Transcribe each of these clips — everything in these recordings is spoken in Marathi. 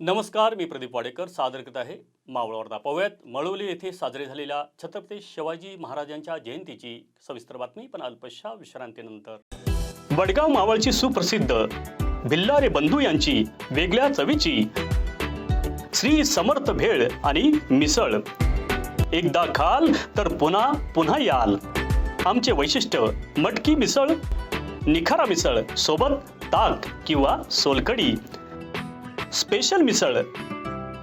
नमस्कार मी प्रदीप वाडेकर सादर करत आहे मावळ वार्ता. पाहूयात मळवली येथे साजरे झालेल्या छत्रपती शिवाजी महाराजांच्या जयंतीची सविस्तर बातमी पण अल्पशा विश्रांतीनंतर. वडगाव मावळची सुप्रसिद्ध भिल्लारे बंधू यांची वेगळ्या चवीची श्री समर्थ भेळ आणि मिसळ. एकदा खाल तर पुन्हा पुन्हा याल. आमचे वैशिष्ट्य मटकी मिसळ निखारा मिसळ सोबत ताक किंवा सोलकडी स्पेशल मिसळ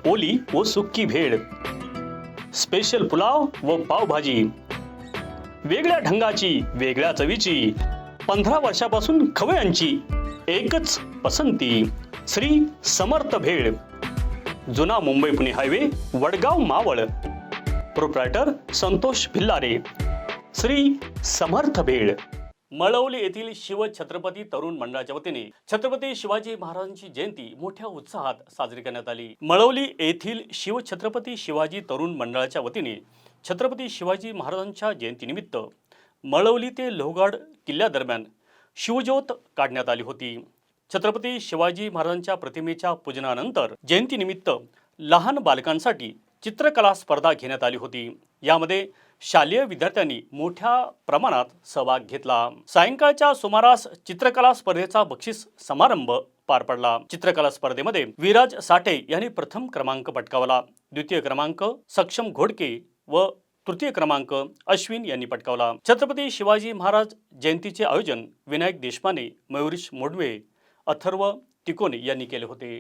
ओली व सुक्की भेळ स्पेशल पुलाव व पावभाजी वेगळ्या ढंगाची वेगळ्या चवीची पंधरा वर्षापासून खवयांची एकच पसंती श्री समर्थ भेळ जुना मुंबई पुणे हायवे वडगाव मावळ. प्रोप्रायटर संतोष भिल्लारे श्री समर्थ भेळ. मळवली येथील शिवछत्रपती तरुण मंडळाच्या वतीने छत्रपती शिवाजी महाराजांची जयंती मोठ्या उत्साहात साजरी करण्यात आली. मळवली येथील शिवछत्रपती शिवाजी तरुण मंडळाच्या वतीने छत्रपती शिवाजी महाराजांच्या जयंतीनिमित्त मळवली ते लोहगाड किल्ल्यादरम्यान शिवज्योत काढण्यात आली होती. छत्रपती शिवाजी महाराजांच्या प्रतिमेच्या पूजनानंतर जयंतीनिमित्त लहान बालकांसाठी चित्रकला स्पर्धा घेण्यात आली होती. यामध्ये शालेय विद्यार्थ्यांनी मोठ्या प्रमाणात सहभाग घेतला. सायंकाळच्या सुमारास चित्रकला स्पर्धेचा बक्षीस समारंभ पार पडला. चित्रकला स्पर्धेमध्ये विराज साठे यांनी प्रथम क्रमांक पटकावला. द्वितीय क्रमांक सक्षम घोडके व तृतीय क्रमांक अश्विन यांनी पटकावला. छत्रपती शिवाजी महाराज जयंतीचे आयोजन विनायक देशपांडे मयुरीश मोडवे अथर्व तिकोने यांनी केले होते.